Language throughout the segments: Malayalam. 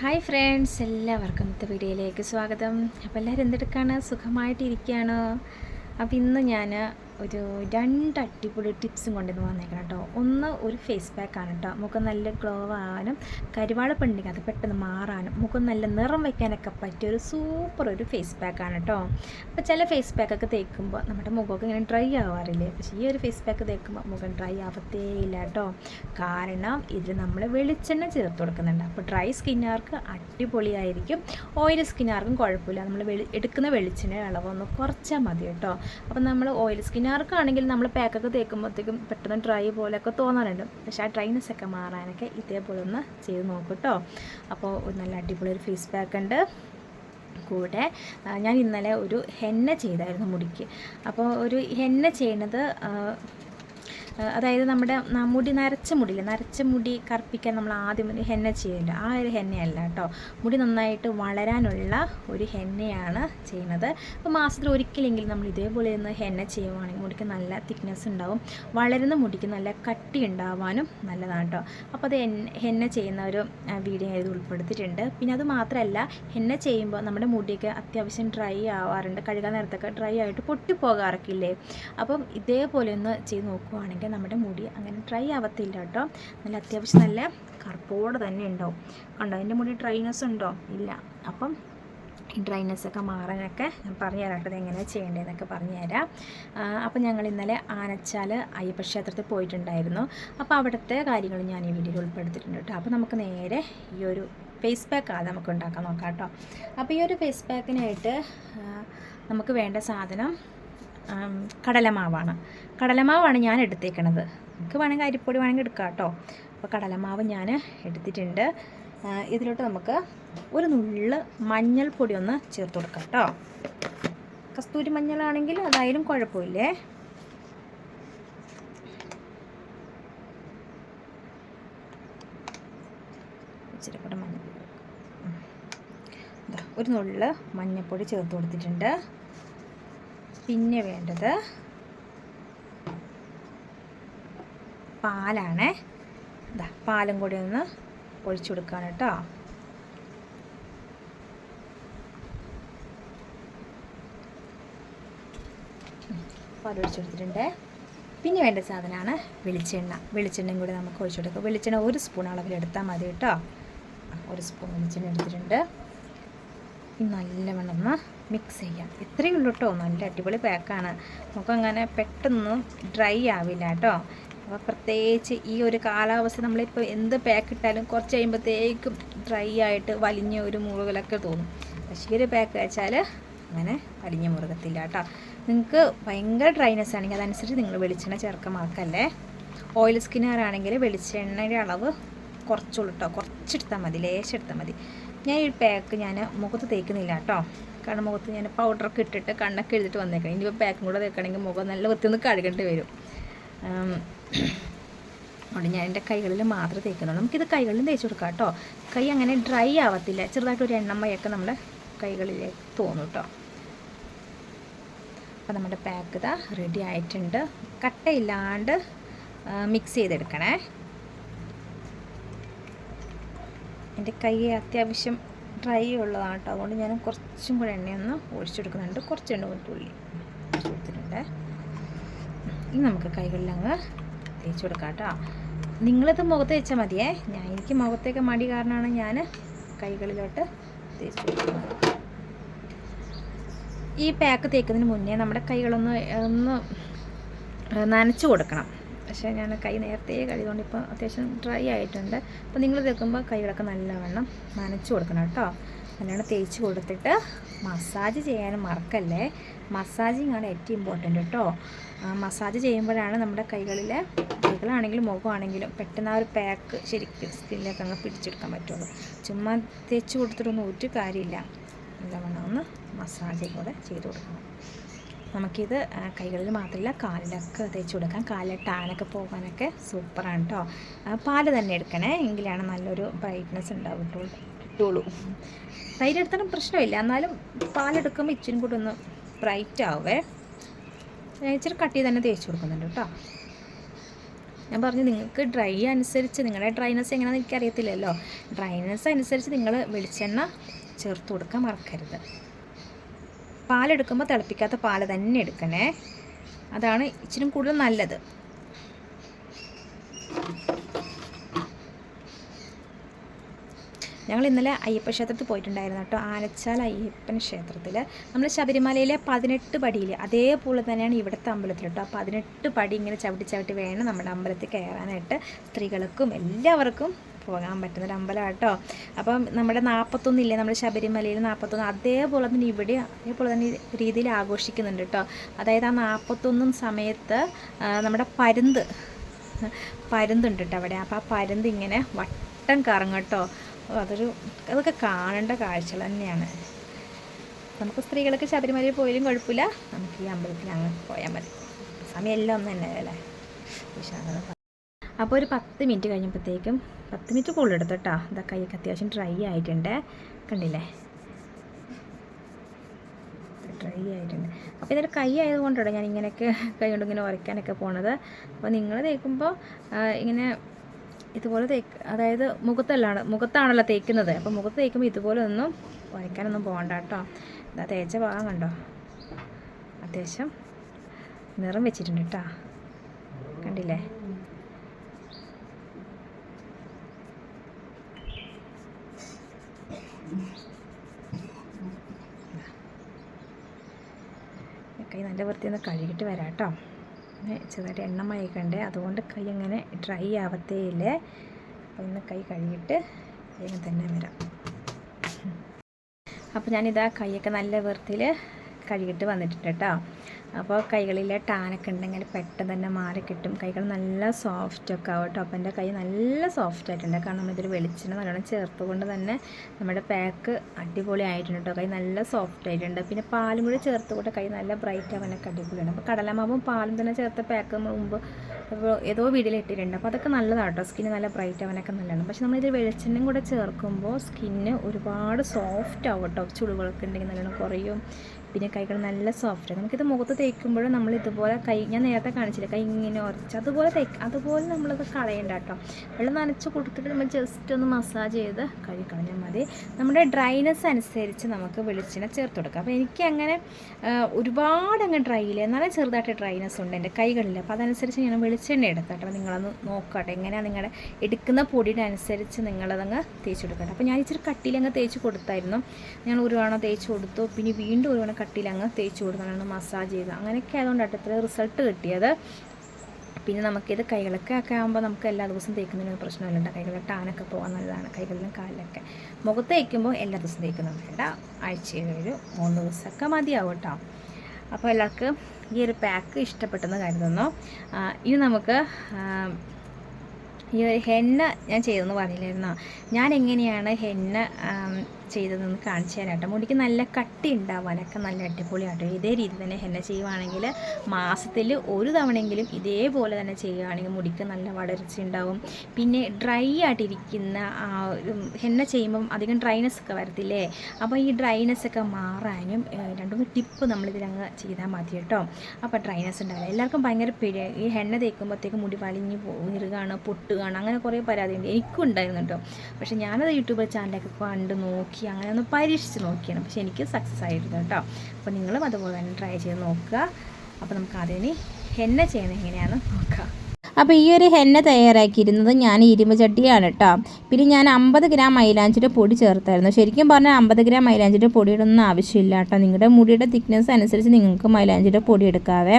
ഹായ് ഫ്രണ്ട്സ് എല്ലാവർക്കും ഇന്നത്തെ വീഡിയോയിലേക്ക് സ്വാഗതം. അപ്പോൾ എല്ലാവരും എന്തെടുക്കാണ്? സുഖമായിട്ടിരിക്കുകയാണോ? അപ്പോൾ ഇന്ന് ഞാൻ ഒരു രണ്ട് അടിപൊളി ടിപ്സും കൊണ്ടുവന്ന് വന്നേക്കണം കേട്ടോ. ഒന്ന് ഒരു ഫേസ് പാക്കാണ് കേട്ടോ. മുഖം നല്ല ഗ്ലോ ആവാനും കരിവാളപ്പുണ്ടെങ്കിൽ അത് പെട്ടെന്ന് മാറാനും മുഖം നല്ല നിറം വയ്ക്കാനൊക്കെ പറ്റിയ ഒരു സൂപ്പർ ഒരു ഫേസ് പാക്കാണ് കേട്ടോ. അപ്പോൾ ചില ഫേസ് പാക്കൊക്കെ തേക്കുമ്പോൾ നമ്മുടെ മുഖമൊക്കെ ഇങ്ങനെ ഡ്രൈ ആവാറില്ലേ? പക്ഷേ ഈ ഒരു ഫേസ് പാക്ക് തേക്കുമ്പോൾ മുഖം ഡ്രൈ ആവത്തേ ഇല്ല കേട്ടോ. കാരണം ഇതിൽ നമ്മൾ വെളിച്ചെണ്ണ ചേർത്ത് കൊടുക്കുന്നുണ്ട്. അപ്പോൾ ഡ്രൈ സ്കിന്നുകാർക്ക് അടിപൊളിയായിരിക്കും. ഓയിൽ സ്കിന്നുകാർക്കും കുഴപ്പമില്ല. നമ്മൾ വെളി എടുക്കുന്ന വെളിച്ചെണ്ണ അളവൊന്ന് കുറച്ചാൽ മതി കേട്ടോ. അപ്പോൾ നമ്മൾ ഓയിൽ സ്കിന്നുകാർക്കാണെങ്കിൽ നമ്മൾ പാക്കൊക്കെ തേക്കുമ്പോഴത്തേക്കും പെട്ടെന്ന് ഡ്രൈ പോലെയൊക്കെ തോന്നാറുണ്ട്. പക്ഷേ ആ ഡ്രൈനെസ് ഒക്കെ മാറാനൊക്കെ ഇതേപോലെ ഒന്ന് ചെയ്ത് നോക്കും കേട്ടോ അപ്പോൾ നല്ല അടിപൊളി ഒരു ഫേസ് പാക്ക് ഉണ്ട്. കൂടെ ഞാൻ ഇന്നലെ ഒരു ഹെന്ന ചെയ്തായിരുന്നു മുടിക്ക്. അപ്പോൾ ഒരു ഹെന്ന ചെയ്യുന്നത് അതായത് നമ്മുടെ മുടി നരച്ച മുടിയില്ല? നരച്ച മുടി കറുപ്പിക്കാൻ നമ്മൾ ആദ്യം ഹെന്ന ചെയ്യുന്നുണ്ട് ആ ഒരു ഹെന്നയല്ല കേട്ടോ. മുടി നന്നായിട്ട് വളരാനുള്ള ഒരു ഹെന്നയാണ് ചെയ്യുന്നത്. അപ്പോൾ മാസത്തിൽ ഒരിക്കലെങ്കിലും നമ്മൾ ഇതേപോലെ ഒന്ന് ഹെന്ന ചെയ്യുവാണെങ്കിൽ മുടിക്ക് നല്ല തിക്നെസ് ഉണ്ടാവും. വളരുന്ന മുടിക്ക് നല്ല കട്ടി ഉണ്ടാവാനും നല്ലതാണ് കേട്ടോ. അപ്പോൾ അത് ഹെന്ന ചെയ്യുന്ന ഒരു വീഡിയോ ഇത് ഉൾപ്പെടുത്തിയിട്ടുണ്ട്. പിന്നെ അത് മാത്രമല്ല ഹെന്ന ചെയ്യുമ്പോൾ നമ്മുടെ മുടിയൊക്കെ അത്യാവശ്യം ഡ്രൈ ആവാറുണ്ട്. കഴുകാൻ നേരത്തൊക്കെ ഡ്രൈ ആയിട്ട് പൊട്ടിപ്പോകാറൊക്കെ ഇല്ലേ? അപ്പം ഇതേപോലെ ഒന്ന് ചെയ്ത് നോക്കുവാണെങ്കിൽ നമ്മുടെ മുടി അങ്ങനെ ഡ്രൈ ആവത്തില്ല കേട്ടോ. നല്ല അത്യാവശ്യം നല്ല കറുപ്പോടെ തന്നെ ഉണ്ടാവും. കണ്ടോ? എന്റെ മുടി ഡ്രൈനസ് ഉണ്ടോ? ഇല്ല. അപ്പം ഈ ഡ്രൈനസ് ഒക്കെ മാറാനൊക്കെ ഞാൻ പറഞ്ഞു തരാം കേട്ടോ എങ്ങനെയാണ് ചെയ്യേണ്ടതെന്നൊക്കെ പറഞ്ഞു തരാം അപ്പോൾ ഞങ്ങൾ ഇന്നലെ ആനച്ചാൽ അയ്യപ്പ ക്ഷേത്രത്തിൽ പോയിട്ടുണ്ടായിരുന്നു. അപ്പോൾ അവിടുത്തെ കാര്യങ്ങൾ ഞാൻ ഈ വീഡിയോയിൽ ഉൾപ്പെടുത്തിയിട്ടുണ്ട് കേട്ടോ. അപ്പോൾ നമുക്ക് നേരെ ഈ ഒരു ഫേസ് പാക്ക് ആദ്യം നമുക്ക് ഉണ്ടാക്കാൻ നോക്കാം കേട്ടോ. അപ്പോൾ ഈ ഒരു ഫേസ് പാക്കിനായിട്ട് നമുക്ക് വേണ്ട സാധനം കടലമാവാണ്. കടലമാവാണ് ഞാൻ എടുത്തേക്കണത്. നമുക്ക് വേണമെങ്കിൽ അരിപ്പൊടി വേണമെങ്കിൽ എടുക്കാം കേട്ടോ. അപ്പോൾ കടലമാവ് ഞാൻ എടുത്തിട്ടുണ്ട്. ഇതിലോട്ട് നമുക്ക് ഒരു നുള്ള് മഞ്ഞൾപ്പൊടി ഒന്ന് ചേർത്ത് കൊടുക്കാം കേട്ടോ. കസ്തൂരി മഞ്ഞളാണെങ്കിൽ അതായാലും കുഴപ്പമില്ലേ? ഒരു നുള്ള് മഞ്ഞൾപ്പൊടി ചേർത്ത് കൊടുത്തിട്ടുണ്ട്. പിന്നെ വേണ്ടത് പാലാണേ. പാലും കൂടി ഒന്ന് ഒഴിച്ചു കൊടുക്കുകയാണ് കേട്ടോ. പാൽ ഒഴിച്ചു കൊടുത്തിട്ടുണ്ട്. പിന്നെ വേണ്ട സാധനമാണ് വെളിച്ചെണ്ണ. വെളിച്ചെണ്ണയും കൂടി നമുക്ക് ഒഴിച്ചു കൊടുക്കാം. വെളിച്ചെണ്ണ ഒരു സ്പൂൺ അളവിൽ എടുത്താൽ മതി കേട്ടോ. ഒരു സ്പൂൺ വെളിച്ചെണ്ണ എടുത്തിട്ടുണ്ട്. നല്ലവണ്ണം മിക്സ് ചെയ്യാം. ഇത്രയേ ഉള്ളൂ കേട്ടോ നല്ല അടിപൊളി പാക്കാണ്. നമുക്കങ്ങനെ പെട്ടെന്ന് ഡ്രൈ ആവില്ല കേട്ടോ അപ്പോൾ പ്രത്യേകിച്ച് ഈ ഒരു കാലാവസ്ഥ നമ്മളിപ്പോൾ എന്ത് പാക്ക് ഇട്ടാലും കുറച്ച് കഴിയുമ്പോഴത്തേക്കും ഡ്രൈ ആയിട്ട് വലിഞ്ഞ ഒരു മുറുകലൊക്കെ തോന്നും. പക്ഷേ ഒരു പാക്ക് വെച്ചാൽ അങ്ങനെ വലിഞ്ഞ മുറുകത്തില്ല കേട്ടോ നിങ്ങൾക്ക് ഭയങ്കര ഡ്രൈനെസ് ആണെങ്കിൽ അതനുസരിച്ച് നിങ്ങൾ വെളിച്ചെണ്ണ ചേർക്കാൻ മറക്കല്ലേ ഓയിൽ സ്കിന്നുകാരാണെങ്കിൽ വെളിച്ചെണ്ണയുടെ അളവ് കുറച്ചുള്ളൂ കേട്ടോ കുറച്ചെടുത്താൽ മതി. ലേശം എടുത്താൽ മതി. ഞാൻ ഈ പാക്ക് ഞാൻ മുഖത്ത് തേക്കുന്നില്ല കേട്ടോ കാരണം മുഖത്ത് ഞാൻ പൗഡറൊക്കെ ഇട്ടിട്ട് കണ്ണൊക്കെ എഴുതിട്ട് വന്നേക്കണം. ഇനിയിപ്പോൾ പാക്കും കൂടെ തേക്കണമെങ്കിൽ മുഖം നല്ല വൃത്തിയൊന്ന് കഴുകേണ്ടി വരും. അതുകൊണ്ട് ഞാൻ എന്റെ കൈകളിൽ മാത്രമേ തേക്കുന്നുള്ളൂ. നമുക്കിത് കൈകളിലും തേച്ച് കൊടുക്കാം കേട്ടോ. കൈ അങ്ങനെ ഡ്രൈ ആവത്തില്ല. ചെറുതായിട്ടൊരു എണ്ണമയൊക്കെ നമ്മുടെ കൈകളിലേക്ക് തോന്നും കേട്ടോ. അപ്പോൾ നമ്മുടെ പാക്ക് ഇതാ റെഡി ആയിട്ടുണ്ട്. കട്ടയില്ലാണ്ട് മിക്സ് ചെയ്തെടുക്കണേ. എന്റെ കൈ അത്യാവശ്യം ഡ്രൈ ഉള്ളതാണ് കേട്ടോ അതുകൊണ്ട് ഞാൻ കുറച്ചും കൂടെ എണ്ണയൊന്ന് ഒഴിച്ചെടുക്കുന്നുണ്ട്. കുറച്ച് എണ്ണ തുള്ളി കൊടുത്തിട്ടുണ്ട് ഇനി നമുക്ക് കൈകളിലങ്ങ് തേച്ച് കൊടുക്കാം കേട്ടോ നിങ്ങളിത് മുഖത്ത് വെച്ചാൽ മതിയേ. ഞാൻ എനിക്ക് മുഖത്തേക്ക് മടി കാരണമാണ് ഞാൻ കൈകളിലോട്ട് തേച്ച് കൊടുക്കുന്നത്. ഈ പാക്ക് തേക്കുന്നതിന് മുന്നേ നമ്മുടെ കൈകളൊന്ന് ഒന്ന് നനച്ച് കൊടുക്കണം. പക്ഷേ ഞാൻ കൈ നേരത്തെ കഴുകൊണ്ട് ഇപ്പോൾ അത്യാവശ്യം ഡ്രൈ ആയിട്ടുണ്ട്. അപ്പോൾ നിങ്ങൾ തേക്കുമ്പോൾ കൈകളൊക്കെ നല്ലവണ്ണം നനച്ച് കൊടുക്കണം കേട്ടോ. നല്ലോണം തേച്ച് കൊടുത്തിട്ട് മസാജ് ചെയ്യാനും മറക്കല്ലേ? മസാജിങ് ആണ് ഏറ്റവും ഇമ്പോർട്ടന്റ് കേട്ടോ. മസാജ് ചെയ്യുമ്പോഴാണ് നമ്മുടെ കൈകളിൽ കൈകളാണെങ്കിലും മുഖമാണെങ്കിലും പെട്ടെന്ന് ആ ഒരു പാക്ക് ശരിക്കും സ്കിന്നിലേക്ക് അങ്ങ് പിടിച്ചെടുക്കാൻ പറ്റുള്ളൂ. ചുമ്മാ തേച്ച് കൊടുത്തിട്ടൊന്നും ഒരു കാര്യമില്ല. നല്ലവണ്ണം ഒന്ന് മസാജ് കൂടെ ചെയ്ത് കൊടുക്കണം. നമുക്കിത് കൈകളിൽ മാത്രമല്ല കാലിലൊക്കെ തേച്ച് കൊടുക്കാം. കാലിലെ ടാനൊക്കെ പോകാനൊക്കെ സൂപ്പറാണ് കേട്ടോ പാൽ തന്നെ എടുക്കണേ എങ്കിലാണ് നല്ലൊരു ബ്രൈറ്റ്നസ് ഉണ്ടാവുള്ളൂ കിട്ടുള്ളൂ. തൈര് എടുത്താലും പ്രശ്നമില്ല. എന്നാലും പാലെടുക്കുമ്പോൾ ഇച്ചിരി കൂടി ഒന്ന് ബ്രൈറ്റ് ആവേ. ഇച്ചിരി കട്ടി തന്നെ തേച്ച് കൊടുക്കുന്നുണ്ട് കേട്ടോ ഞാൻ പറഞ്ഞു നിങ്ങൾക്ക് ഡ്രൈ അനുസരിച്ച് നിങ്ങളുടെ ഡ്രൈനസ് എങ്ങനെയാണെന്ന് എനിക്കറിയത്തില്ലല്ലോ. ഡ്രൈനസ് അനുസരിച്ച് നിങ്ങൾ വെളിച്ചെണ്ണ ചേർത്ത് കൊടുക്കാൻ മറക്കരുത്. പാലെടുക്കുമ്പോൾ തിളപ്പിക്കാത്ത പാൽ തന്നെ എടുക്കണേ. അതാണ് ഇച്ചിരി കൂടുതൽ നല്ലത്. ഞങ്ങൾ ഇന്നലെ അയ്യപ്പ ക്ഷേത്രത്തിൽ പോയിട്ടുണ്ടായിരുന്നു കേട്ടോ. ആനച്ചാൽ അയ്യപ്പൻ ക്ഷേത്രത്തിൽ. നമ്മൾ ശബരിമലയിലെ പതിനെട്ട് പടിയിൽ അതേപോലെ തന്നെയാണ് ഇവിടുത്തെ അമ്പലത്തിൽ കേട്ടോ. പതിനെട്ട് പടി ഇങ്ങനെ ചവിട്ടി ചവിട്ടി വേണം നമ്മുടെ അമ്പലത്തിൽ കയറാനായിട്ട്. സ്ത്രീകൾക്കും എല്ലാവർക്കും പോകാൻ പറ്റുന്നൊരു അമ്പലം കേട്ടോ അപ്പം നമ്മുടെ നാൽപ്പത്തൊന്നില്ലേ നമ്മുടെ ശബരിമലയിൽ നാൽപ്പത്തൊന്ന് അതേപോലെ തന്നെ ഇവിടെ അതേപോലെ തന്നെ രീതിയിൽ ആഘോഷിക്കുന്നുണ്ട് കേട്ടോ അതായത് ആ നാൽപ്പത്തൊന്നും സമയത്ത് നമ്മുടെ പരുന്ത് പരുന്തുണ്ട് കേട്ടോ അവിടെ. അപ്പോൾ ആ പരുന്ത് ഇങ്ങനെ വട്ടം കറങ്ങും കേട്ടോ അതൊരു അതൊക്കെ കാണേണ്ട കാഴ്ചകൾ തന്നെയാണ്. നമുക്ക് സ്ത്രീകൾക്ക് ശബരിമലയിൽ പോയാലും കുഴപ്പമില്ല. നമുക്ക് ഈ അമ്പലത്തിൽ അങ്ങ് പോയാൽ മതി. സമയം എല്ലാം ഒന്ന് തന്നെ അല്ലേ അപ്പോൾ ഒരു പത്ത് മിനിറ്റ് കഴിഞ്ഞപ്പോഴത്തേക്കും പത്ത് മിനിറ്റ് കൂടുതൽ എടുത്തു കേട്ടോ. ഇതാ കൈയൊക്കെ അത്യാവശ്യം ഡ്രൈ ആയിട്ടുണ്ട്. കണ്ടില്ലേ? ഡ്രൈ ആയിട്ടുണ്ട്. അപ്പോൾ ഇതൊരു കൈ ആയതുകൊണ്ടാണ് ഞാൻ ഇങ്ങനെയൊക്കെ കൈ കൊണ്ട് ഇങ്ങനെ ഉരയ്ക്കാനൊക്കെ പോണത്. അപ്പോൾ നിങ്ങൾ തേക്കുമ്പോൾ ഇങ്ങനെ ഇതുപോലെ തേക്ക് അതായത് മുഖത്തല്ലാണ് മുഖത്താണല്ലോ തേക്കുന്നത്. അപ്പോൾ മുഖത്ത് തേക്കുമ്പോൾ ഇതുപോലെ ഒന്നും ഉരയ്ക്കാനൊന്നും പോകണ്ട കേട്ടോ. ഇതാ തേച്ച ഭാഗം കണ്ടോ? അത്യാവശ്യം നിറം വെച്ചിട്ടുണ്ട് കേട്ടോ. കണ്ടില്ലേ? കൈ നല്ല വൃത്തി ഒന്ന് കഴുകിയിട്ട് വരാം കേട്ടോ ചെറുതായിട്ട് എണ്ണ മയക്കണ്ടേ? അതുകൊണ്ട് കൈ അങ്ങനെ ഡ്രൈ ആവത്തേ ഇല്ലേ അപ്പോൾ ഇന്ന് കൈ കഴുകിയിട്ട് വേഗം തന്നെ വരാം. അപ്പോൾ ഞാനിതാ കൈയൊക്കെ നല്ല വൃത്തിയിൽ കഴുകിയിട്ട് വന്നിട്ടുണ്ട് കേട്ടോ. അപ്പോൾ കൈകളിലെ ടാനൊക്കെ ഉണ്ടെങ്കിൽ പെട്ടെന്ന് തന്നെ മാറി കിട്ടും. കൈകൾ നല്ല സോഫ്റ്റ് ഒക്കെ ആവും കേട്ടോ. അപ്പോൾ എന്റെ കൈ നല്ല സോഫ്റ്റ് ആയിട്ടുണ്ട്. കാരണം നമ്മളിതിൽ വെളിച്ചെണ്ണ നല്ലോണം ചേർത്ത് കൊണ്ട് തന്നെ നമ്മുടെ പാക്ക് അടിപൊളി ആയിട്ടുണ്ട് കേട്ടോ. കൈ നല്ല സോഫ്റ്റ് ആയിട്ടുണ്ട്. പിന്നെ പാലും കൂടി ചേർത്ത് കൊണ്ട് കൈ നല്ല ബ്രൈറ്റ് ആവാനൊക്കെ അടിപൊളിയാണ്. അപ്പോൾ കടലമാവും പാലും തന്നെ ചേർത്ത പാക്ക് മുമ്പ് ഏതോ വീഡിയോയിൽ ഇട്ടിട്ടുണ്ട്. അപ്പോൾ അതൊക്കെ നല്ലതാണ് കേട്ടോ. സ്കിന്ന് നല്ല ബ്രൈറ്റ് ആവാനൊക്കെ നല്ലതാണ്. പക്ഷെ നമ്മളിത് വെളിച്ചെണ്ണയും കൂടെ ചേർക്കുമ്പോൾ സ്കിന്ന് ഒരുപാട് സോഫ്റ്റ് ആവട്ടോ ചുളിവുകളൊക്കെ ഉണ്ടെങ്കിൽ നല്ലോണം കുറയും. പിന്നെ കൈകൾ നല്ല സോഫ്റ്റ് നമുക്കിത് മുഖത്ത് തേക്കുമ്പോഴും നമ്മൾ ഇതുപോലെ കൈ ഞാൻ നേരത്തെ കാണിച്ചില്ല കൈ ഇങ്ങനെ ഉറച്ച് അതുപോലെ തേക്ക് അതുപോലെ നമ്മളത് കളയണ്ട കേട്ടോ. വെള്ളം നനച്ച് കൊടുത്തിട്ട് നമ്മൾ ജസ്റ്റ് ഒന്ന് മസാജ് ചെയ്ത് കഴുകി മതി. നമ്മുടെ ഡ്രൈനെസ് അനുസരിച്ച് നമുക്ക് വെളിച്ചെണ്ണ ചേർത്ത് കൊടുക്കാം. അപ്പോൾ എനിക്ക് അങ്ങനെ ഒരുപാട് അങ്ങ് ഡ്രൈ ഇല്ല എന്നാലും ചെറുതായിട്ട് ഡ്രൈനെസ് ഉണ്ട് എന്റെ കൈകളിൽ അപ്പോൾ അതനുസരിച്ച് ഞാൻ വെളിച്ചെണ്ണ എടുത്തട്ടോ നിങ്ങളൊന്ന് നോക്കട്ടെ. എങ്ങനെയാണ് നിങ്ങളുടെ എടുക്കുന്ന പൊടിയുടെ അനുസരിച്ച് നിങ്ങളതങ്ങ് തേച്ച് കൊടുക്കട്ടെ. അപ്പോൾ ഞാൻ ഇച്ചിരി കട്ടിയിലങ്ങ് തേച്ച് കൊടുത്തായിരുന്നു. ഞാൻ ഒരു തേച്ച് കൊടുത്തു. പിന്നെ വീണ്ടും ഒരു തവണ കട്ടിയിലങ്ങ് തേച്ച് കൊടുത്താണ് മസാജ് ചെയ്ത് അങ്ങനെയൊക്കെ ആയതുകൊണ്ടാണ് ഇത്ര റിസൾട്ട് കിട്ടിയത്. പിന്നെ നമുക്കിത് കൈകളൊക്കെ ആകുമ്പോൾ നമുക്ക് എല്ലാ ദിവസവും തേക്കുന്നതിന് പ്രശ്നമില്ല കൈകളിൽ ടാനൊക്കെ പോകാൻ നല്ലതാണ്. കൈകളിലും കാലിലൊക്കെ. മുഖത്ത് തേക്കുമ്പോൾ എല്ലാ ദിവസവും തേക്കുന്നത് വേണ്ട ആഴ്ചയിൽ ഒരു മൂന്ന് ദിവസമൊക്കെ മതിയാവും കേട്ടോ അപ്പോൾ എല്ലാവർക്കും ഈ ഒരു പാക്ക് ഇഷ്ടപ്പെട്ടെന്ന് കരുതുന്നു. ഇനി നമുക്ക് ഈ ഒരു ഹെന്ന ഞാൻ ചെയ്തെന്ന് പറഞ്ഞില്ലായിരുന്നോ? ഞാൻ എങ്ങനെയാണ് ഹെന്ന ചെയ്തതെന്ന് കാണിച്ചു മുടിക്ക് നല്ല കട്ടി ഉണ്ടാവാനൊക്കെ നല്ല അടിപൊളിയാട്ടോ ഇതേ രീതി തന്നെ ഹെന്ന ചെയ്യുവാണെങ്കിൽ മാസത്തിൽ ഒരു തവണയെങ്കിലും ഇതേപോലെ തന്നെ ചെയ്യുകയാണെങ്കിൽ മുടിക്ക് നല്ല വളർച്ച ഉണ്ടാവും. പിന്നെ ഡ്രൈ ആയിട്ടിരിക്കുന്ന ഹെന്ന ചെയ്യുമ്പം അധികം ഡ്രൈനെസ് ഒക്കെ വരത്തില്ലേ? അപ്പോൾ ഈ ഡ്രൈനെസ് ഒക്കെ മാറാനും രണ്ടു രണ്ട് മൂന്ന് ടിപ്പ് നമ്മളിതിലങ്ങ് ചെയ്താൽ മതി കേട്ടോ. അപ്പോൾ ഡ്രൈനെസ് ഉണ്ടാവില്ല. എല്ലാവർക്കും ഭയങ്കര പേടി ഈ എണ്ണ തേക്കുമ്പോഴത്തേക്ക് മുടി വലിഞ്ഞ് ഇറുകാണ് പൊട്ടുകയാണ് അങ്ങനെ കുറേ പരാതി ഉണ്ട് എനിക്കും ഉണ്ടായിരുന്നു കേട്ടോ. പക്ഷേ ഞാനത് യൂട്യൂബ് ചാനലൊക്കെ കണ്ട് നോക്കി അങ്ങനെ ഒന്ന് പരീക്ഷിച്ച് നോക്കിയാണ്. പക്ഷെ എനിക്ക് സക്സസ് ആയിരുന്നു കേട്ടോ. അപ്പോൾ നിങ്ങളും അതുപോലെ തന്നെ ട്രൈ ചെയ്ത് നോക്കുക. അപ്പോൾ നമുക്ക് അതിന് എന്നെ ചെയ്യുന്നത് എങ്ങനെയാണെന്ന് നോക്കാം. അപ്പോൾ ഈ ഒരു ഹെന്ന തയ്യാറാക്കിയിരുന്നത് ഞാൻ ഇരുമ്പ് ചട്ടിയാണ് കേട്ടോ പിന്നെ ഞാൻ അമ്പത് ഗ്രാം മൈലാഞ്ചിയുടെ പൊടി ചേർത്തായിരുന്നു. ശരിക്കും പറഞ്ഞാൽ അമ്പത് ഗ്രാം മൈലാഞ്ചിയുടെ പൊടിയുടെ ആവശ്യമില്ല കേട്ടോ നിങ്ങളുടെ മുടിയുടെ തിക്നെസ് അനുസരിച്ച് നിങ്ങൾക്ക് മൈലാഞ്ചിയുടെ പൊടി എടുക്കാവേ.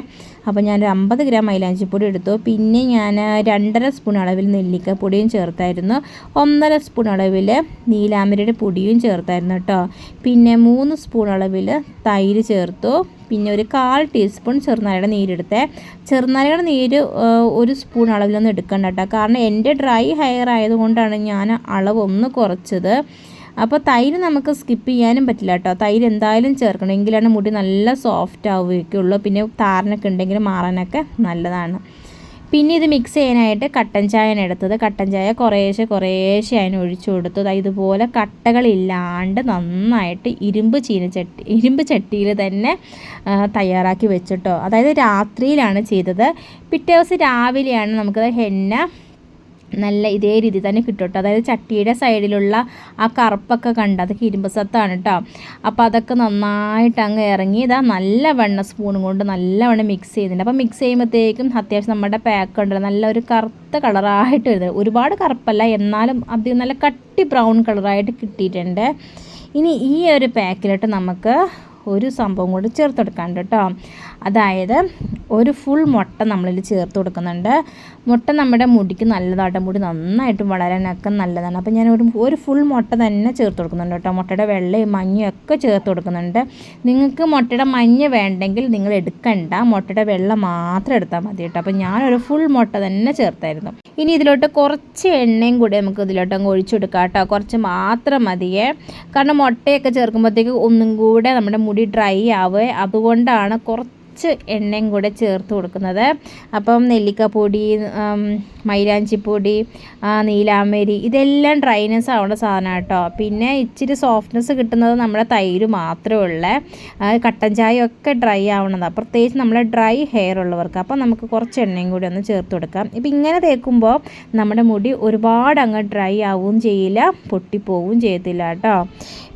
അപ്പോൾ ഞാൻ ഒരു അമ്പത് ഗ്രാം മൈലാഞ്ചി പൊടി എടുത്തു. പിന്നെ ഞാൻ രണ്ടര സ്പൂൺ അളവിൽ നെല്ലിക്ക പൊടിയും ചേർത്തായിരുന്നു. ഒന്നര സ്പൂൺ അളവിൽ നീലാമ്പരിയുടെ പൊടിയും ചേർത്തായിരുന്നു കേട്ടോ പിന്നെ മൂന്ന് സ്പൂൺ അളവിൽ തൈര് ചേർത്തു. പിന്നെ ഒരു കാൽ ടീസ്പൂൺ ചെറുനാരയുടെ നീരെടുത്തേ. ചെറുനാരയുടെ നീര് ഒരു സ്പൂൺ അളവിലൊന്നും എടുക്കണ്ട കേട്ടോ. കാരണം എന്റെ ഡ്രൈ ഹെയർ ആയതുകൊണ്ടാണ് ഞാൻ അളവൊന്ന് കുറച്ചത്. അപ്പോൾ തൈര് നമുക്ക് സ്കിപ്പ് ചെയ്യാനും പറ്റില്ല കേട്ടോ. തൈര് എന്തായാലും ചേർക്കണം. എങ്കിലാണ് മുടി നല്ല സോഫ്റ്റ് ആവുകയുള്ളൂ. പിന്നെ താരനൊക്കെ ഉണ്ടെങ്കിൽ മാറാനൊക്കെ നല്ലതാണ്. പിന്നെ ഇത് മിക്സ് ചെയ്യാനായിട്ട് കട്ടൻ ചായയാണ് എടുത്തത്. കട്ടൻ ചായ കുറേശ്ശെ കുറേശ്ശെ അതിന് ഒഴിച്ചു കൊടുത്തത് ഇതുപോലെ കട്ടകളില്ലാണ്ട് നന്നായിട്ട് ഇരുമ്പ് ചട്ടി ഇരുമ്പ് ചട്ടിയിൽ തന്നെ തയ്യാറാക്കി വെച്ചിട്ടോ. അതായത് രാത്രിയിലാണ് ചെയ്തത്. പിറ്റേ ദിവസം രാവിലെയാണ് നമുക്കത് ഹെന്ന നല്ല ഇതേ രീതി തന്നെ കിട്ടും കേട്ടോ അതായത് ചട്ടിയുടെ സൈഡിലുള്ള ആ കറുപ്പൊക്കെ കണ്ട് അത് ഇരുമ്പ് സത്താണ് കേട്ടോ അപ്പോൾ അതൊക്കെ നന്നായിട്ട് അങ്ങ് ഇറങ്ങി ഇതാ നല്ല വെണ്ണ സ്പൂണും കൊണ്ട് നല്ലവണ്ണം മിക്സ് ചെയ്യുന്നുണ്ട് അപ്പോൾ മിക്സ് ചെയ്യുമ്പോഴത്തേക്കും അത്യാവശ്യം നമ്മുടെ പാക്ക് ഉണ്ടല്ലോ നല്ല ഒരു കറുത്ത കളറായിട്ട് വരുന്നത് ഒരുപാട് കറുപ്പല്ല എന്നാലും അത് നല്ല കട്ടി ബ്രൗൺ കളറായിട്ട് കിട്ടിയിട്ടുണ്ട്. ഇനി ഈ ഒരു പാക്കിലോട്ട് നമുക്ക് ഒരു സംഭവം കൂടി ചേർത്തെടുക്കാണ്ട് കേട്ടോ അതായത് ഒരു ഫുൾ മുട്ട നമ്മളിൽ ചേർത്ത് കൊടുക്കുന്നുണ്ട്. മുട്ട നമ്മുടെ മുടിക്ക് നല്ലതാട്ടോ മുടി നന്നായിട്ട് വളരാനൊക്കെ നല്ലതാണ്. അപ്പോൾ ഞാൻ ഒരു ഒരു ഫുൾ മുട്ട തന്നെ ചേർത്ത് കൊടുക്കുന്നുണ്ട് കേട്ടോ. മുട്ടയുടെ വെള്ളയും മഞ്ഞയും ഒക്കെ ചേർത്ത് കൊടുക്കുന്നുണ്ട്. നിങ്ങൾക്ക് മുട്ടയുടെ മഞ്ഞ വേണ്ടെങ്കിൽ നിങ്ങൾ എടുക്കണ്ട. മുട്ടയുടെ വെള്ള മാത്രം എടുത്താൽ മതി കേട്ടോ. അപ്പോൾ ഞാനൊരു ഫുൾ മുട്ട തന്നെ ചേർത്തായിരുന്നു. ഇനി ഇതിലോട്ട് കുറച്ച് എണ്ണയും കൂടി നമുക്ക് ഇതിലോട്ട് അങ്ങ് ഒഴിച്ചു കൊടുക്കാം കേട്ടോ. കുറച്ച് മാത്രം മതിയേ. കാരണം മുട്ടയൊക്കെ ചേർക്കുമ്പോഴത്തേക്ക് ഒന്നും കൂടെ നമ്മുടെ മുടി ഡ്രൈ ആവുക അതുകൊണ്ടാണ് കുറച്ച് എണ്ണയും കൂടെ ചേർത്ത് കൊടുക്കുന്നത്. അപ്പം നെല്ലിക്കപ്പൊടി മൈലാഞ്ചിപ്പൊടി നീലാമ്പരി ഇതെല്ലാം ഡ്രൈനെസ് ആവേണ്ട സാധനം കേട്ടോ. പിന്നെ ഇച്ചിരി സോഫ്റ്റ്നെസ് കിട്ടുന്നത് നമ്മുടെ തൈര് മാത്രമേ ഉള്ളൂ. കട്ടൻ ചായ ഒക്കെ ഡ്രൈ ആവണതാണ് പ്രത്യേകിച്ച് നമ്മളെ ഡ്രൈ ഹെയർ ഉള്ളവർക്ക്. അപ്പോൾ നമുക്ക് കുറച്ച് എണ്ണയും കൂടി ഒന്ന് ചേർത്ത് കൊടുക്കാം. ഇപ്പം ഇങ്ങനെ തേക്കുമ്പോൾ നമ്മുടെ മുടി ഒരുപാട് അങ്ങ് ഡ്രൈ ആവുകയും ചെയ്യില്ല പൊട്ടിപ്പോവുകയും ചെയ്യത്തില്ല കേട്ടോ.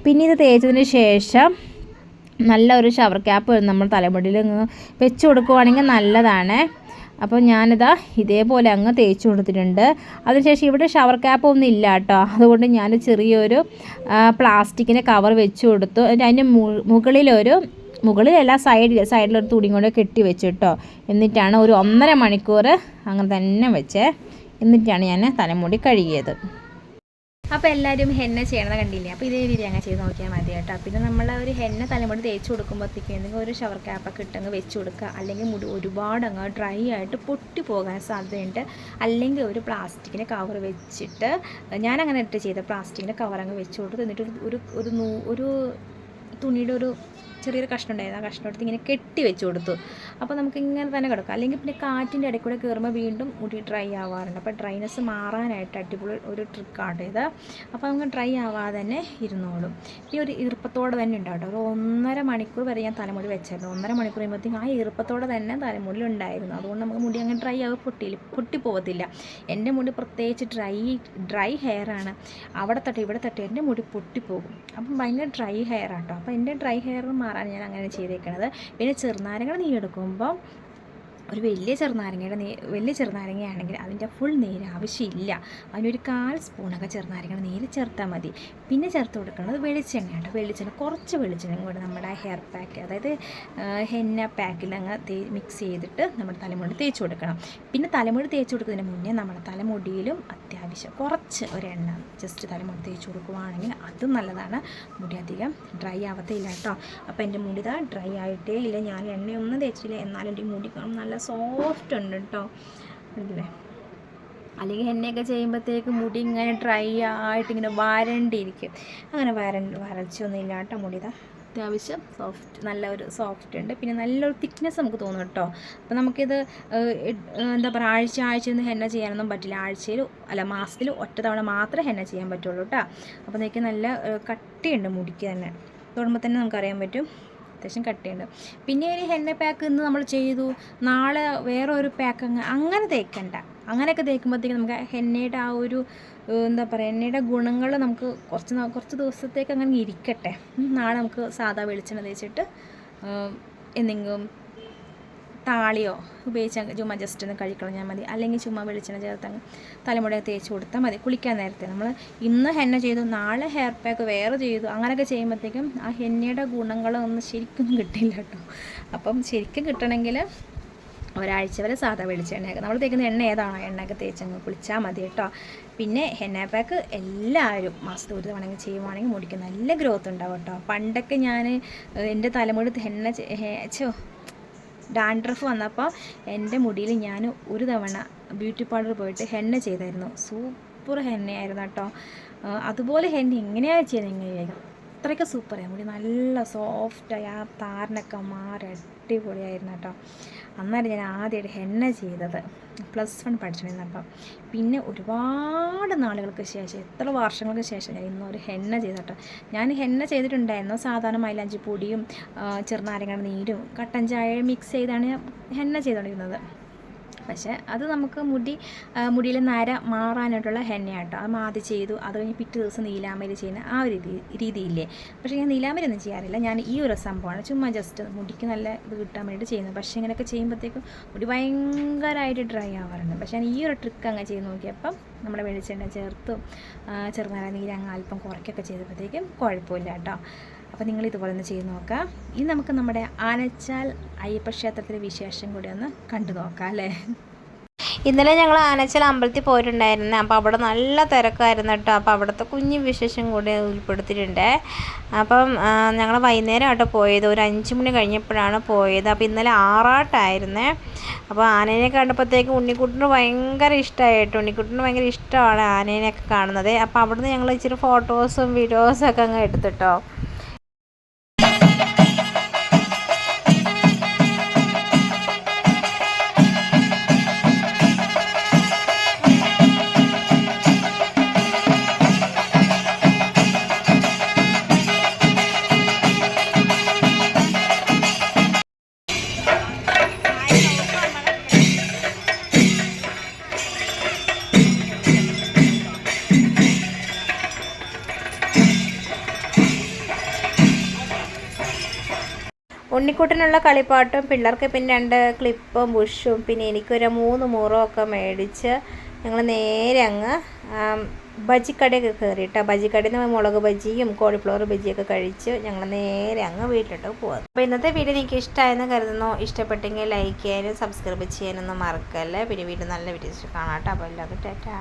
പിന്നെ ഇത് തേച്ചതിന് ശേഷം നല്ല ഒരു ഷവർ ക്യാപ്പ് നമ്മൾ തലമുടിയിൽ വെച്ച് കൊടുക്കുവാണെങ്കിൽ നല്ലതാണ്. അപ്പോൾ ഞാനിതാ ഇതേപോലെ അങ്ങ് തേച്ച് കൊടുത്തിട്ടുണ്ട്. അതിനുശേഷം ഇവിടെ ഷവർ ക്യാപ്പ് ഒന്നും ഇല്ല കേട്ടോ. അതുകൊണ്ട് ഞാൻ ചെറിയൊരു പ്ലാസ്റ്റിക്കിന്റെ കവർ വെച്ച് കൊടുത്തു. അതിന്റെ മുകളിലൊരു മുകളിലല്ല സൈഡിൽ സൈഡിലൊരു തുണി കൊണ്ട് കെട്ടി വെച്ചു കേട്ടോ. എന്നിട്ടാണ് ഒരു ഒന്നര മണിക്കൂർ അങ്ങനെ തന്നെ വെച്ചേ. എന്നിട്ടാണ് ഞാൻ തലമുടി കഴുകിയത്. അപ്പോൾ എല്ലാവരും ഹെന്ന ചെയ്യണത് കണ്ടില്ലേ? അപ്പോൾ ഇതേ രീതി അങ്ങ് ചെയ്ത് നോക്കിയാൽ മതി കേട്ടോ. പിന്നെ നമ്മൾ ഒരു ഹെന്ന തലമുടി തേച്ച് കൊടുക്കുമ്പോഴത്തേക്കും എന്തെങ്കിലും ഒരു ഷവർ ക്യാപ്പൊക്കെ ഇട്ടങ്ങ് വെച്ച് കൊടുക്കുക. അല്ലെങ്കിൽ മുടി ഒരുപാട് അങ്ങ് ഡ്രൈ ആയിട്ട് പൊട്ടി പോകാൻ സാധ്യതയുണ്ട്. അല്ലെങ്കിൽ ഒരു പ്ലാസ്റ്റിക്കിന്റെ കവർ വെച്ചിട്ട് ഞാനങ്ങനെ അങ്ങനെ ഇട്ട് ചെയ്ത പ്ലാസ്റ്റിക്കിന്റെ കവർ അങ്ങ് വെച്ച് കൊടുത്ത് എന്നിട്ട് ഒരു- ഒരു ഒരു തുണിയുടെ ഒരു ചെറിയൊരു കഷ്ണം ഉണ്ടായിരുന്നു ആ കഷ്ണം എടുത്ത് ഇങ്ങനെ കെട്ടി വെച്ച് കൊടുത്തു. അപ്പോൾ നമുക്ക് ഇങ്ങനെ തന്നെ കിടക്കാം. അല്ലെങ്കിൽ പിന്നെ കാറ്റിന്റെ ഇടയ്ക്ക് കൂടെ കയറുമ്പോൾ വീണ്ടും മുടി ഡ്രൈ ആവാറുണ്ട്. അപ്പോൾ ഡ്രൈനെസ് മാറാനായിട്ട് അടിപൊളി ഒരു ട്രിക്കാണ് ഇത്. അപ്പോൾ നമുക്ക് ഡ്രൈ ആവാതെ തന്നെ ഇരുന്നോളും. ഈ ഒരു ഈർപ്പത്തോടെ തന്നെ ഉണ്ടാവും ഒരു ഒന്നര മണിക്കൂർ വരെ ഞാൻ തലമുടി വെച്ചായിരുന്നു. ഒന്നര മണിക്കൂർ കഴിയുമ്പോഴത്തേക്കും ആ ഈർപ്പത്തോടെ തന്നെ തലമുടി ഉണ്ടായിരുന്നു. അതുകൊണ്ട് നമുക്ക് മുടി അങ്ങനെ ഡ്രൈ ആവുക പൊട്ടിയില്ല പൊട്ടിപ്പോകത്തില്ല. എന്റെ മുടി പ്രത്യേകിച്ച് ഡ്രൈ ഡ്രൈ ഹെയറാണ്. അവിടെ തട്ടി ഇവിടെ തട്ടി എന്റെ മുടി പൊട്ടിപ്പോകും. അപ്പം ഭയങ്കര ഡ്രൈ ഹെയർ ആട്ടോ അപ്പോൾ എന്റെ ഡ്രൈ ഹെയർ മാറാൻ ഞാൻ അങ്ങനെ ചെയ്തേക്കണത്. പിന്നെ ചെറുനാരങ്ങൾ നീ എടുക്കുമ്പോൾ ഒരു വലിയ ചെറുനാരങ്ങയുടെ നീ വലിയ ചെറുനാരങ്ങയാണെങ്കിൽ അതിന്റെ ഫുൾ നീര് ആവശ്യമില്ല. അതിനൊരു കാൽ സ്പൂണൊക്കെ ചെറുനാരങ്ങയുടെ നീര് ചേർത്താൽ മതി. പിന്നെ ചേർത്ത് കൊടുക്കുന്നത് വെളിച്ചെണ്ണയാണ്. വെളിച്ചെണ്ണ കുറച്ച് വെളിച്ചെണ്ണ കൂടെ നമ്മുടെ ഹെയർ പാക്ക് അതായത് ഹെന്ന പാക്കിൽ അങ്ങ് തേ മിക്സ് ചെയ്തിട്ട് നമ്മുടെ തലമുടി തേച്ച് കൊടുക്കണം. പിന്നെ തലമുടി തേച്ച് കൊടുക്കുന്നതിന് മുന്നേ നമ്മുടെ തലമുടിയിലും അത്യാവശ്യം കുറച്ച് ഒരു എണ്ണ ജസ്റ്റ് തലമുടി തേച്ച് കൊടുക്കുവാണെങ്കിൽ അതും നല്ലതാണ്. മുടി അധികം ഡ്രൈ ആവത്തില്ല കേട്ടോ. അപ്പോൾ എന്റെ മുടി ഇതാ ഡ്രൈ ആയിട്ടേ ഇല്ല. ഞാൻ എണ്ണയൊന്നും തേച്ചില്ല എന്നാലും എന്റെ മുടി നല്ല സോഫ്റ്റ് ഉണ്ട് കേട്ടോ. അല്ലേ? അല്ലെങ്കിൽ എണ്ണയൊക്കെ ചെയ്യുമ്പോഴത്തേക്ക് മുടി ഇങ്ങനെ ഡ്രൈ ആയിട്ട് ഇങ്ങനെ വരണ്ടിരിക്കും അങ്ങനെ വര വരച്ചൊന്നും ഇല്ല കേട്ടോ മുടി ഇതാ. അത്യാവശ്യം സോഫ്റ്റ് നല്ല ഒരു സോഫ്റ്റ് ഉണ്ട്. പിന്നെ നല്ലൊരു തിക്നെസ് നമുക്ക് തോന്നും കേട്ടോ. അപ്പോൾ നമുക്കിത് എന്താ പറയുക ആഴ്ച ആഴ്ച ഒന്നും ഹെന്ന ചെയ്യാനൊന്നും പറ്റില്ല. ആഴ്ചയിൽ അല്ല മാസത്തിൽ ഒറ്റ തവണ മാത്രമേ ഹെന്ന ചെയ്യാൻ പറ്റുള്ളൂ കേട്ടോ അപ്പോൾ നിങ്ങൾക്ക് നല്ല കട്ടിയുണ്ട് മുടിക്ക് തന്നെ. തൊടുമ്പോൾ തന്നെ നമുക്കറിയാൻ പറ്റും. അത്യാവശ്യം കട്ടിയുണ്ട്. പിന്നെ ഒരു ഹെന്ന പാക്ക് ഇന്ന് നമ്മൾ ചെയ്തു. നാളെ വേറെ ഒരു പാക്ക് അങ്ങ് അങ്ങനെ തേക്കണ്ട. അങ്ങനെയൊക്കെ തേക്കുമ്പോഴത്തേക്ക് നമുക്ക് ഹെന്നയുടെ ആ ഒരു എന്താ പറയുക എണ്ണയുടെ ഗുണങ്ങൾ നമുക്ക് കുറച്ച് കുറച്ച് ദിവസത്തേക്ക് അങ്ങനെ ഇരിക്കട്ടെ. നാളെ നമുക്ക് സാധാ വെളിച്ചെണ്ണ തേച്ചിട്ട് എന്തെങ്കിലും താളിയോ ഉപയോഗിച്ച് ചുമ്മാ ജസ്റ്റ് ഒന്ന് കഴുകിക്കളഞ്ഞാൽ മതി. അല്ലെങ്കിൽ ചുമ്മാ വെളിച്ചെണ്ണ ചേർത്ത് അങ്ങ് തലമുടി തേച്ച് കൊടുത്താൽ മതി. കുളിക്കാൻ നേരത്തെ നമ്മൾ ഇന്ന് ഹെന്ന ചെയ്തു നാളെ ഹെയർ പാക്ക് വേറെ ചെയ്തു. അങ്ങനെയൊക്കെ ചെയ്യുമ്പോഴത്തേക്കും ആ ഹെന്നയുടെ ഗുണങ്ങളൊന്നും ശരിക്കും കിട്ടില്ല കേട്ടോ. അപ്പം ശരിക്കും കിട്ടണമെങ്കിൽ ഒരാഴ്ച വരെ സാധാ വെളിച്ചെണ്ണയൊക്കെ നമ്മൾ തേക്കുന്ന എണ്ണ ഏതാണോ എണ്ണയൊക്കെ തേച്ചങ്ങ് കുളിച്ചാൽ മതി കേട്ടോ. പിന്നെ ഹെന്ന പാക്ക് എല്ലാവരും മാസത്തിൽ ഒരു തവണ ചെയ്യുവാണെങ്കിൽ മുടിക്ക് നല്ല ഗ്രോത്ത് ഉണ്ടാവും കേട്ടോ. പണ്ടൊക്കെ ഞാൻ എന്റെ തലമുടി ഹെന്ന ചോ ഡാൻഡ്രഫ് വന്നപ്പോൾ എന്റെ മുടിയിൽ ഞാൻ ഒരു തവണ ബ്യൂട്ടി പാർലർ പോയിട്ട് ഹെന്ന ചെയ്തായിരുന്നു. സൂപ്പർ ഹെന്നയായിരുന്നു കേട്ടോ. അതുപോലെ ഹെന്ന എങ്ങനെയാണ് ചെയ്യുന്നത് എങ്ങനെ അത്രയ്ക്ക് സൂപ്പറായി മുടി നല്ല സോഫ്റ്റായി ആ താരനൊക്കെ മാറി അടിപൊളിയായിരുന്നു കേട്ടോ. അന്നേരം ഞാൻ ആദ്യമായിട്ട് ഹെന്ന ചെയ്തത്. പ്ലസ് വൺ പഠിച്ചിരുന്നപ്പം പിന്നെ ഒരുപാട് നാളുകൾക്ക് ശേഷം എത്ര വർഷങ്ങൾക്ക് ശേഷം ഞാൻ ഇന്നൊരു ഹെന്ന ചെയ്ത കേട്ടോ. ഞാൻ ഹെന്ന ചെയ്തിട്ടുണ്ടായിരുന്നു. സാധാരണ മൈലാഞ്ചി പൊടിയും ചെറുനാരങ്ങ നീരും കട്ടൻ ചായയും മിക്സ് ചെയ്താണ് ഹെന്ന ചെയ്തുകൊണ്ടിരുന്നത് പക്ഷേ അത് നമുക്ക് മുടി മുടിയിലെ നര മാറാനായിട്ടുള്ള ഹെന്നയാട്ടോ. അത് ആദ്യം ചെയ്തു അത് കഴിഞ്ഞ് പിറ്റേ ദിവസം നീലാമരി ചെയ്യുന്ന ആ ഒരു രീതി രീതിയില്ലേ. പക്ഷേ ഞാൻ നീലാമരി ഒന്നും ചെയ്യാറില്ല. ഞാൻ ഈ ഒരു സംഭവമാണ് ചുമ്മാ ജസ്റ്റ് മുടിക്ക് നല്ല ഇത് കിട്ടാൻ വേണ്ടിയിട്ട് ചെയ്യുന്നത്. പക്ഷേ ഇങ്ങനെയൊക്കെ ചെയ്യുമ്പോഴത്തേക്കും മുടി ഭയങ്കരമായിട്ട് ഡ്രൈ ആവാറുണ്ട്. പക്ഷേ ഞാൻ ഈ ഒരു ട്രിക്ക് അങ്ങ് ചെയ്ത് നോക്കിയപ്പം നമ്മുടെ വെളിച്ചെണ്ണ ചേർത്തും ചെറുനാര നീര് അങ്ങ് അല്പം കുറയ്ക്കൊക്കെ ചെയ്തപ്പോഴത്തേക്കും കുഴപ്പമില്ല കേട്ടോ. അപ്പോൾ നിങ്ങൾ ഇതുപോലെ ഒന്ന് ചെയ്ത് നോക്കാം ഇനി നമുക്ക് നമ്മുടെ ആനച്ചാൽ അയ്യപ്പ ക്ഷേത്രത്തിലെ വിശേഷം കൂടി ഒന്ന് കണ്ടു നോക്കാം അല്ലേ? ഇന്നലെ ഞങ്ങൾ ആനച്ചൽ അമ്പലത്തിൽ പോയിട്ടുണ്ടായിരുന്നു. അപ്പോൾ അവിടെ നല്ല തിരക്കായിരുന്നു കേട്ടോ. അപ്പോൾ അവിടുത്തെ കുഞ്ഞു വിശേഷം കൂടി ഉൾപ്പെടുത്തിയിട്ടുണ്ട്. അപ്പം ഞങ്ങൾ വൈകുന്നേരം ആട്ടോ പോയത്. ഒരു അഞ്ച് മണി കഴിഞ്ഞപ്പോഴാണ് പോയത്. അപ്പോൾ ഇന്നലെ ആറാട്ടായിരുന്നേ. അപ്പോൾ ആനേനെ കണ്ടപ്പോഴത്തേക്ക് ഉണ്ണിക്കുട്ടിന് ഭയങ്കര ഇഷ്ടമായിട്ട് ഉണ്ണിക്കുട്ടിന് ഭയങ്കര ഇഷ്ടമാണ് ആനേനെയൊക്കെ കാണുന്നത്. അപ്പോൾ അവിടുന്ന് ഞങ്ങൾ ഇച്ചിരി ഫോട്ടോസും വീഡിയോസും ഒക്കെ അങ്ങ് എടുത്തിട്ടോ ഉണ്ണിക്കുട്ടനുള്ള കളിപ്പാട്ടും പിള്ളേർക്ക് പിന്നെ രണ്ട് ക്ലിപ്പും ബുഷും പിന്നെ എനിക്കൊരു മൂന്ന് മുറവും ഒക്കെ മേടിച്ച് ഞങ്ങൾ നേരെ അങ്ങ് ബജിക്കടയൊക്കെ കയറിയിട്ട്. ബജിക്കടയിൽ നിന്ന് മുളക് ബജിയും കോളിഫ്ലവർ ബജിയൊക്കെ കഴിച്ച് ഞങ്ങൾ നേരെ അങ്ങ് വീട്ടിലോട്ട് പോകുന്നത് അപ്പോൾ ഇന്നത്തെ വീഡിയോ നിങ്ങൾക്ക് ഇഷ്ടമായെന്ന് കരുതുന്നു. ഇഷ്ടപ്പെട്ടെങ്കിൽ ലൈക്ക് ചെയ്യാനും സബ്സ്ക്രൈബ് ചെയ്യാനൊന്നും മറക്കല്ലേ. പിന്നെ വീണ്ടും നല്ല വീഡിയോസ് കാണാം കേട്ടോ. അപ്പോൾ എല്ലാവർക്കും ടാറ്റാ.